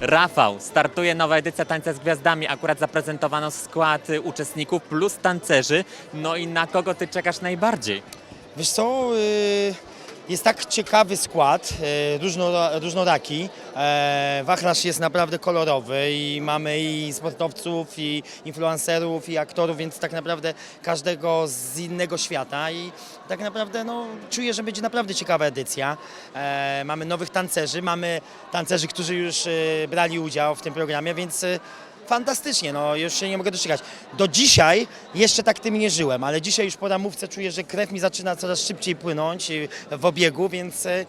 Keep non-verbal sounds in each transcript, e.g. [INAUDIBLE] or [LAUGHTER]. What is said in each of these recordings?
Rafał, startuje nowa edycja Tańca z Gwiazdami. Akurat zaprezentowano skład uczestników plus tancerzy. No i na kogo ty czekasz najbardziej? Wiesz co, y, jest tak ciekawy skład, różno, różnoraki. E, Wachlarz jest naprawdę kolorowy i mamy i sportowców, i influencerów, i aktorów, więc tak naprawdę każdego z innego świata i tak naprawdę no, czuję, że będzie naprawdę ciekawa edycja. E, Mamy nowych tancerzy, mamy tancerzy, którzy już brali udział w tym programie, więc Fantastycznie, no już się nie mogę doczekać. Do dzisiaj jeszcze tak tym nie żyłem, ale dzisiaj już po ramówce czuję, że krew mi zaczyna coraz szybciej płynąć y, w obiegu, więc y,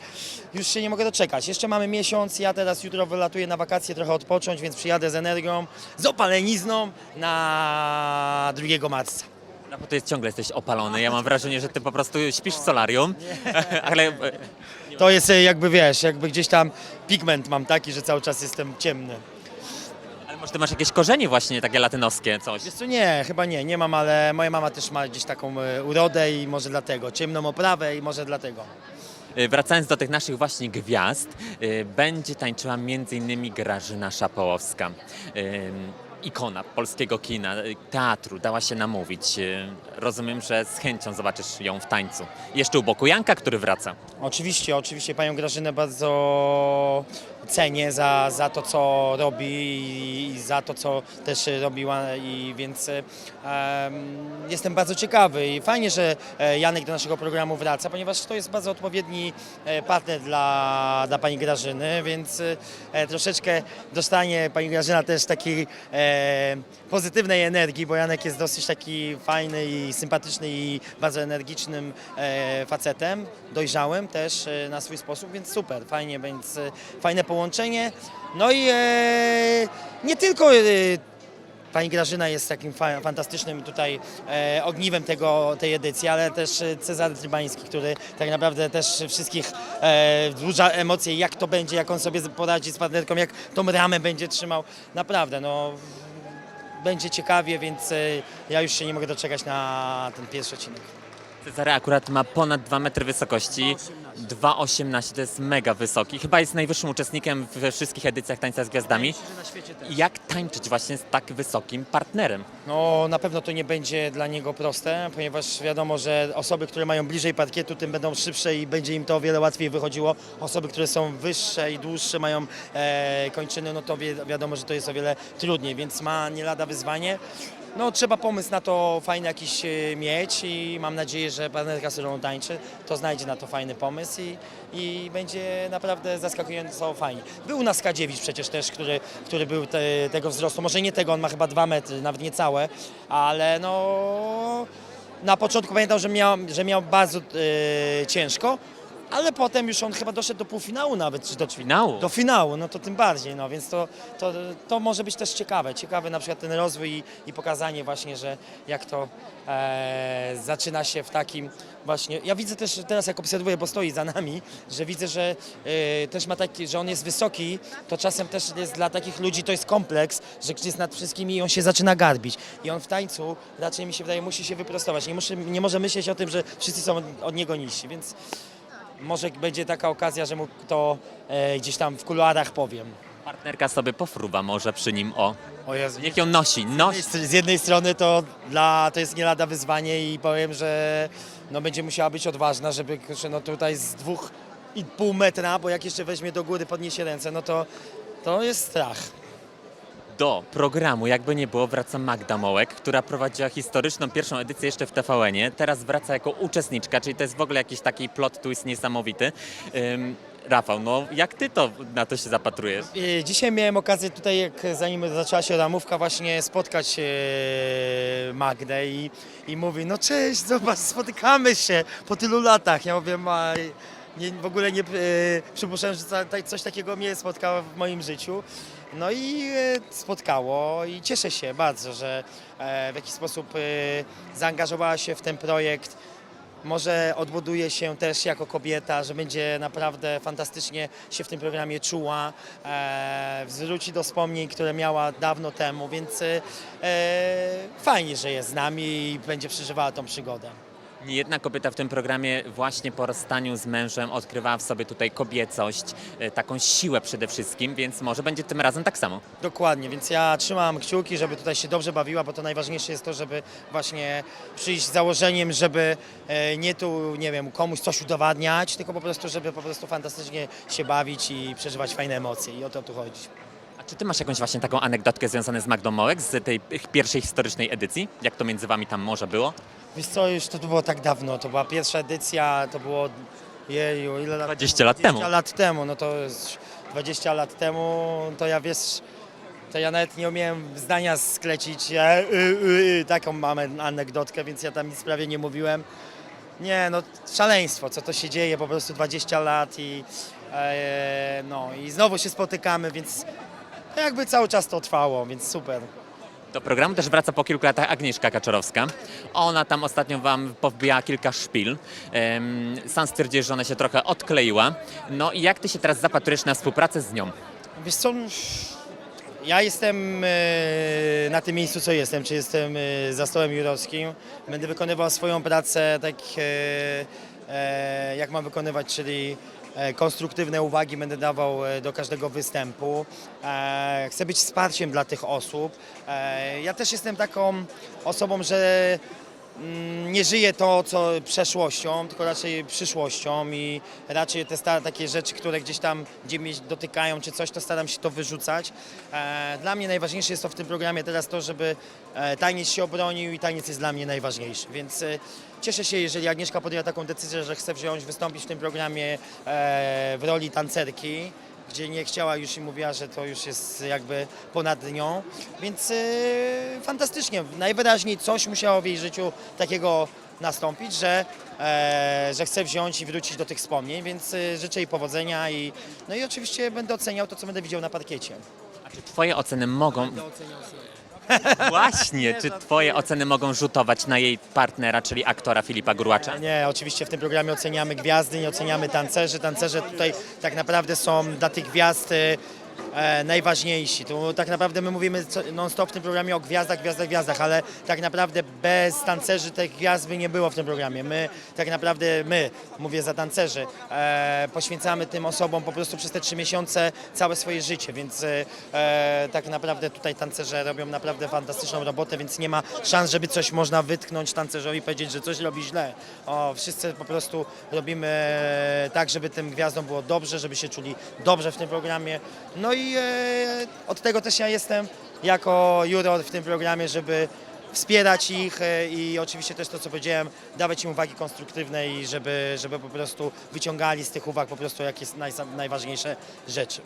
już się nie mogę doczekać. Jeszcze mamy miesiąc, ja teraz jutro wylatuję na wakacje trochę odpocząć, więc przyjadę z energią, z opalenizną na 2 marca. Rafał, ty ciągle jesteś opalony. Ja mam wrażenie, że ty po prostu śpisz w solarium. [LAUGHS] Ale e, To jest y, jakby wiesz, jakby gdzieś tam pigment mam taki, że cały czas jestem ciemny. Może ty masz jakieś korzenie właśnie takie latynoskie, coś? Wiesz co, nie, chyba nie, nie mam, ale moja mama też ma gdzieś taką y, urodę i może dlatego, ciemną oprawę i może dlatego. Y, Wracając do tych naszych właśnie gwiazd, y, będzie tańczyła m.in. Grażyna Szapołowska. y, Ikona polskiego kina, y, teatru, dała się namówić. Y, Rozumiem, że z chęcią zobaczysz ją w tańcu. Jeszcze u boku Janka, który wraca. Oczywiście, oczywiście panią Grażynę bardzo cenię za, za to, co robi i, za to, co też robiła i więc em, jestem bardzo ciekawy i fajnie, że e, Janek do naszego programu wraca, ponieważ to jest bardzo odpowiedni e, partner dla, dla pani Grażyny, więc e, troszeczkę dostanie pani Grażyna też takiej e, pozytywnej energii, bo Janek jest dosyć taki fajny i sympatyczny i bardzo energicznym e, facetem, dojrzałym też e, na swój sposób, więc super, fajnie, więc e, fajne połączenie. No i e, nie tylko e, Pani Grażyna jest takim fa- fantastycznym tutaj e, ogniwem tego, tej edycji, ale też Cezary Trybański, który tak naprawdę też wszystkich e, wzbudza emocje, jak to będzie, jak on sobie poradzi z partnerką, jak tą ramę będzie trzymał. Naprawdę, no będzie ciekawie, więc e, ja już się nie mogę doczekać na ten pierwszy odcinek. Cezary akurat ma ponad 2 metry wysokości. 2,18 to jest mega wysoki. Chyba jest najwyższym uczestnikiem we wszystkich edycjach Tańca z Gwiazdami. na świecie też. Jak tańczyć właśnie z tak wysokim partnerem? No na pewno to nie będzie dla niego proste, ponieważ wiadomo, że osoby, które mają bliżej parkietu, tym będą szybsze i będzie im to o wiele łatwiej wychodziło. Osoby, które są wyższe i dłuższe, mają e, kończyny, no to wi wiadomo, że to jest o wiele trudniej, więc ma nie lada wyzwanie. No trzeba pomysł na to fajny jakiś e, mieć i mam nadzieję, że partnerka, z którą tańczy, to znajdzie na to fajny pomysł i, będzie naprawdę zaskakująco fajnie. Był u nas przecież też, który, który był te, tego wzrostu, może nie tego, on ma chyba dwa metry, nawet nie całe, ale no na początku pamiętam, że miał, że miał bardzo e, ciężko, ale potem już on chyba doszedł do półfinału nawet, czy do Finału? do finału, no to tym bardziej, no więc to, to, to może być też ciekawe. Ciekawy na przykład ten rozwój i, i pokazanie właśnie, że jak to e, zaczyna się w takim właśnie. Ja widzę też teraz, jak obserwuję, bo stoi za nami, że widzę, że e, też ma taki, że on jest wysoki, to czasem też jest dla takich ludzi to jest kompleks, że jest nad wszystkimi i on się zaczyna garbić. I on w tańcu raczej mi się wydaje, musi się wyprostować. Nie, musi, nie może myśleć o tym, że wszyscy są od, od niego niżsi, więc może będzie taka okazja, że mu to e, gdzieś tam w kuluarach powiem. Partnerka sobie pofruwa może przy nim o. O Jezu. Niech ją nosi, nosi. Z jednej strony to dla, to jest nie lada wyzwanie i powiem, że no będzie musiała być odważna, żeby kurczę, no tutaj z dwóch i pół metra, bo jak jeszcze weźmie do góry, podniesie ręce, no to to jest strach. Do programu, jakby nie było, wraca Magda Mołek, która prowadziła historyczną pierwszą edycję jeszcze w TVN-ie. Teraz wraca jako uczestniczka, czyli to jest w ogóle jakiś taki plot twist niesamowity. Rafał, no jak ty to na to się zapatrujesz? E, Dzisiaj miałem okazję tutaj, jak zanim zaczęła się ramówka, właśnie spotkać e, Magdę i, i mówi, no cześć, zobacz, spotykamy się po tylu latach. Ja mówię, ma, nie, w ogóle nie e, przypuszczałem, że coś takiego mnie spotkało w moim życiu. No i e, spotkało i cieszę się bardzo, że e, w jakiś sposób e, zaangażowała się w ten projekt. Może odbuduje się też jako kobieta, że będzie naprawdę fantastycznie się w tym programie czuła, wróci do wspomnień, które miała dawno temu, więc fajnie, że jest z nami i będzie przeżywała tą przygodę. Jedna kobieta w tym programie właśnie po rozstaniu z mężem odkrywała w sobie tutaj kobiecość, e, taką siłę przede wszystkim, więc może będzie tym razem tak samo. Dokładnie, więc ja trzymam kciuki, żeby tutaj się dobrze bawiła, bo to najważniejsze jest to, żeby właśnie przyjść z założeniem, żeby e, nie tu, nie wiem, komuś coś udowadniać, tylko po prostu, żeby po prostu fantastycznie się bawić i przeżywać fajne emocje i o to tu chodzi. Czy ty masz jakąś właśnie taką anegdotkę związaną z Magdą Mołek, z tej pierwszej historycznej edycji? Jak to między wami tam może było? Wiesz co, już to, było tak dawno, to była pierwsza edycja, to było, jeju, ile lat 20 lat temu. 20 lat temu, no to jest 20 lat temu, to ja wiesz, to ja nawet nie umiałem zdania sklecić, ja, y, y, y, taką mamy anegdotkę, więc ja tam nic prawie nie mówiłem. Nie, no szaleństwo, co to się dzieje, po prostu 20 lat i e, no i znowu się spotykamy, więc jakby cały czas to trwało, więc super. Do programu też wraca po kilku latach Agnieszka Kaczorowska. Ona tam ostatnio wam powbijała kilka szpil. Sam stwierdziłeś, że ona się trochę odkleiła. No i jak ty się teraz zapatrujesz na współpracę z nią? Wiesz co, ja jestem e, na tym miejscu, co jestem, czy jestem e, za stołem jurowskim. Będę wykonywał swoją pracę tak, e, e, jak mam wykonywać, czyli konstruktywne uwagi będę dawał e, do każdego występu. E, Chcę być wsparciem dla tych osób. E, Ja też jestem taką osobą, że nie żyję to, co przeszłością, tylko raczej przyszłością i raczej te stare takie rzeczy, które gdzieś tam, gdzie mnie dotykają czy coś, to staram się to wyrzucać. E, Dla mnie najważniejsze jest to w tym programie teraz to, żeby e, taniec się obronił i taniec jest dla mnie najważniejszy, więc e, cieszę się, jeżeli Agnieszka podjęła taką decyzję, że chce wziąć, wystąpić w tym programie w roli tancerki gdzie nie chciała już i mówiła, że to już jest jakby ponad nią. Więc e, fantastycznie. Najwyraźniej coś musiało w jej życiu takiego nastąpić, że, e, że chce wziąć i wrócić do tych wspomnień, więc e, życzę jej powodzenia i, no i oczywiście będę oceniał to, co będę widział na parkiecie. A czy twoje oceny mogą... Właśnie, czy twoje oceny mogą rzutować na jej partnera, czyli aktora Filipa Gurłacza? Nie, oczywiście w tym programie oceniamy gwiazdy, nie oceniamy tancerzy. Tancerze tutaj tak naprawdę są dla tych gwiazd e, e, najważniejsi. Tu tak naprawdę my mówimy non-stop w tym programie o gwiazdach, gwiazdach, gwiazdach, ale tak naprawdę bez tancerzy tych gwiazd by nie było w tym programie. My tak naprawdę, my, mówię za tancerzy, e, poświęcamy tym osobom po prostu przez te trzy miesiące całe swoje życie, więc e, tak naprawdę tutaj tancerze robią naprawdę fantastyczną robotę, więc nie ma szans, żeby coś można wytknąć tancerzowi i powiedzieć, że coś robi źle. O, wszyscy po prostu robimy tak, żeby tym gwiazdom było dobrze, żeby się czuli dobrze w tym programie. No i e, od tego też ja jestem jako juror w tym programie, żeby wspierać ich e, i oczywiście też to, co powiedziałem, dawać im uwagi konstruktywne i żeby, żeby po prostu wyciągali z tych uwag po prostu jakieś naj, najważniejsze rzeczy.